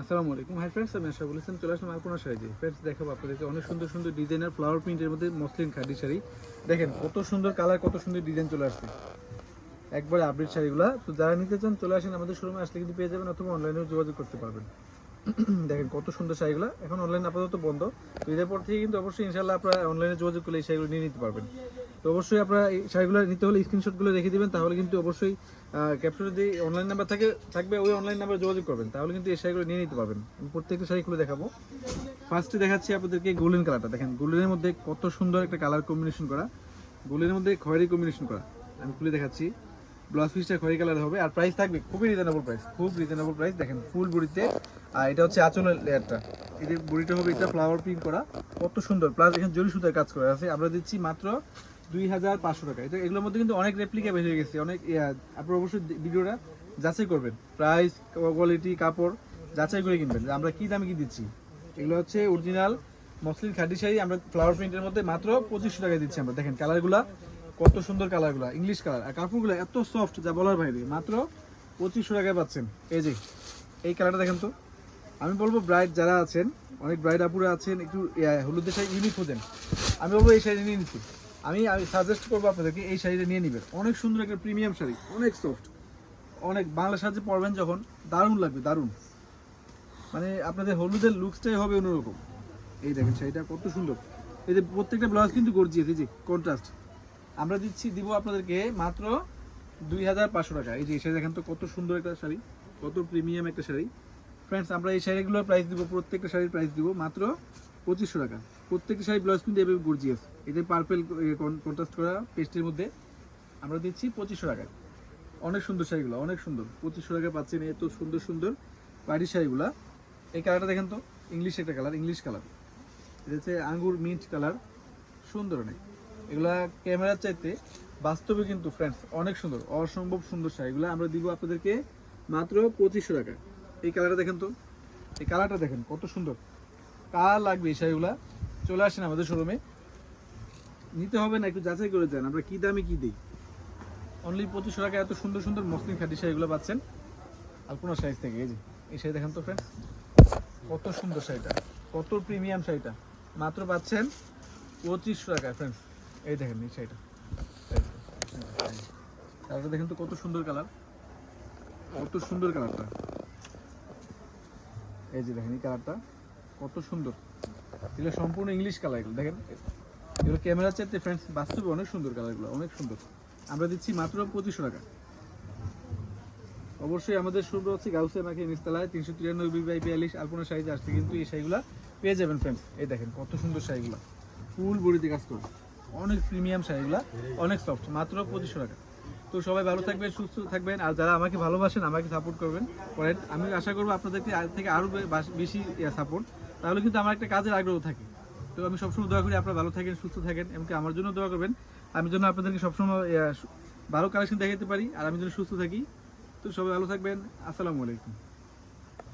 আসসালামু আলাইকুম। Hi friends আমি আশা বলেছেন চলে আসলাম আলপনা শাড়ি ফ্রেন্ডস দেখাবো আপনাদেরকে অনেক সুন্দর সুন্দর ডিজাইনের ফ্লাওয়ার প্রিন্টের মধ্যে মসলিন খাদি শাড়ি। দেখেন, কত সুন্দর কালার কত সুন্দর ডিজাইন চলে আসছে। একবারে আপডেট শাড়িগুলো। তো যারা নিতে চান, চলে আসেন আমাদের শোরুমে আসলে কিন্তু পেয়ে যাবেন অথবা অনলাইনেও যোগাযোগ করতে পারবেন। দেখেন কত সুন্দর শাড়িগুলো। এখন অনলাইন আপাতত বন্ধ। তো এদের পর থেকে কিন্তু অবশ্যই ইনশাল্লাহ আপনারা অনলাইনে যোগাযোগ করলে এই শাড়িগুলো নিয়ে নিতে পারবেন। তো অবশ্যই আপনারা এই শাড়িগুলো নিতে হলে স্ক্রিনশটগুলো রেখে দেবেন, তাহলে কিন্তু অবশ্যই ক্যাপচার যদি অনলাইন নাম্বার থাকে, থাকবে, ওই অনলাইন নাম্বারে যোগাযোগ করবেন, তাহলে কিন্তু এই শাড়িগুলো নিয়ে নিতে পারবেন। আমি প্রত্যেকটা শাড়ি খুলে দেখাবো। ফার্স্টে দেখাচ্ছি আপনাদেরকে গোল্ডেন কালারটা দেখেন গোল্ডেনের মধ্যে কত সুন্দর একটা কালার কম্বিনেশন করা। গোল্ডেনের মধ্যে খয়েরি কম্বিনেশন করা। আমি খুলে দেখাচ্ছি। ব্লাউজ পিসটা খয়েরি কালার হবে। আর প্রাইস থাকবে খুবই রিজনেবল প্রাইস খুব রিজনেবল প্রাইস দেখেন ফুল বড়িতে আর এটা হচ্ছে আঁচলের লেয়ারটা যে বড়িটা হবে, এটা ফ্লাওয়ার প্রিন্ট করা। কত সুন্দর। প্লাস এখানে জরি সুতার কাজ করা আছে। আমরা দিচ্ছি মাত্র দুই হাজার পাঁচশো টাকা। এটা এগুলোর মধ্যে কিন্তু অনেক রেপ্লিকা বের হয়ে গেছে। অনেক আপনারা অবশ্যই ভিডিওটা যাচাই করবেন। প্রাইস কোয়ালিটি কাপড় যাচাই করে কিনবেন। যে আমরা কি দামে কি দিচ্ছি। এগুলো হচ্ছে অরিজিনাল মসলিন খাটি শাড়ি। আমরা ফ্লাওয়ার প্রিন্টের মধ্যে মাত্র পঁচিশশো টাকায় দিচ্ছি আমরা। দেখেন কালারগুলা কত সুন্দর কালারগুলা ইংলিশ কালার। আর কাপড়গুলো এত সফট যা বলার বাইরে। মাত্র পঁচিশশো টাকায় পাচ্ছেন। এই যে, এই কালারটা দেখেন তো। আমি বলব ব্রাইড যারা আছেন, অনেক ব্রাইড আপুরা আছেন, একটু হলুদের শাড়ি ইউনিক খোঁজেন। আমি বলব এই শাড়ি নিয়ে নিচ্ছি আমি আমি সাজেস্ট করব আপনাদেরকে এই শাড়িটা নিয়ে নেবেন। অনেক সুন্দর একটা প্রিমিয়াম শাড়ি, অনেক সফট অনেক, বাংলা সাজে পরবেন যখন, দারুণ লাগবে, দারুণ। মানে আপনাদের হলুদের লুকসটাই হবে অন্যরকম। এই দেখেন শাড়িটা কত সুন্দর। এই যে প্রত্যেকটা ব্লাউজ কিন্তু গর্জিয়াস এই যে কন্ট্রাস্ট আমরা দিচ্ছি, দিব আপনাদেরকে মাত্র দুই হাজার পাঁচশো টাকা। এই যে এই শাড়ি দেখেন তো, কত সুন্দর একটা শাড়ি, কত প্রিমিয়াম একটা শাড়ি। ফ্রেন্ডস আমরা এই শাড়িগুলোর প্রাইস দিব, প্রত্যেকটা শাড়ির প্রাইস দিব মাত্র পঁচিশশো টাকা। প্রত্যেকটা শাড়ি ব্লাউজ কিন্তু এভাবে গর্জিয়াস এতে পার্পেল কন্ট্রাস্ট করা পেস্টের মধ্যে আমরা দিচ্ছি পঁচিশশো টাকা অনেক সুন্দর শাড়িগুলো, অনেক সুন্দর। পঁচিশশো টাকা পাচ্ছেন, এত সুন্দর সুন্দর বাড়ির শাড়িগুলো। এই কালারটা দেখেন তো ইংলিশ একটা কালার ইংলিশ কালার এটা হচ্ছে আঙ্গুর মিন্ট কালার সুন্দর অনেক। এগুলা ক্যামেরার চাইতে বাস্তবে কিন্তু ফ্রেন্ডস অনেক সুন্দর, অসম্ভব সুন্দর শাড়িগুলো আমরা দিব আপনাদেরকে মাত্র পঁচিশশো টাকা। এই কালারটা দেখেন তো। এই কালারটা দেখেন, কত সুন্দর। কার লাগবে এই শাড়িগুলা? চলে আসেন আমাদের শোরুমে নিতে হবে না, একটু যাচাই করে যান, আমরা কি দামে কি দিই। অনলি পঁচিশশো টাকা এত সুন্দর সুন্দর মসলিন খাটি শাড়িগুলো পাচ্ছেন। আলপনা সাইজ থেকে, এই যে। এই শাড়ি দেখেন তো ফ্রেন্ডস কত সুন্দর শাড়িটা, কত প্রিমিয়াম শাড়িটা। মাত্র পাচ্ছেন পঁচিশশো টাকায় ফ্রেন্ডস এই দেখেন এই শাড়িটা কালারটা দেখেন। তো কত সুন্দর কালার। কত সুন্দর কালারটা। এই যে দেখেন, এই কালারটা কত সুন্দর। এগুলো সম্পূর্ণ ইংলিশ কালার এগুলো, দেখেন। এগুলো ক্যামেরা চাইতে ফ্রেন্ডস বাস্তবে অনেক সুন্দর কালারগুলো অনেক সুন্দর। আমরা দিচ্ছি মাত্র পঁচিশশো টাকা। অবশ্যই আমাদের শুরু হচ্ছে গাউসে নাকি নিস্তালায় তিনশো তিরানব্বই বাই বিয়াল্লিশ আলপনা সাইজ আসছে কিন্তু এই শাড়িগুলো পেয়ে যাবেন ফ্রেন্ডস এই দেখেন, কত সুন্দর শাড়িগুলো। ফুল বডিতে কাজ করে। অনেক প্রিমিয়াম শাড়িগুলো অনেক সফট মাত্র পঁচিশশো টাকা। তো সবাই ভালো থাকবেন, সুস্থ থাকবেন, আর যারা আমাকে ভালোবাসেন, আমাকে সাপোর্ট করবেন, করেন। আমি আশা করব আপনাদেরকে থেকে আরও বেশি সাপোর্ট তাহলে কিন্তু আমার একটা কাজের আগ্রহ থাকে। তো আমি সবসময় দোয়া করি আপনারা ভালো থাকেন, সুস্থ থাকেন এমনকি আমার জন্য দোয়া করবেন। আমি যেন আপনাদেরকে সবসময় ভালো কালেকশন দেখাতে পারি, আর আমি যেন সুস্থ থাকি। তো সবাই ভালো থাকবেন। আসসালামু আলাইকুম।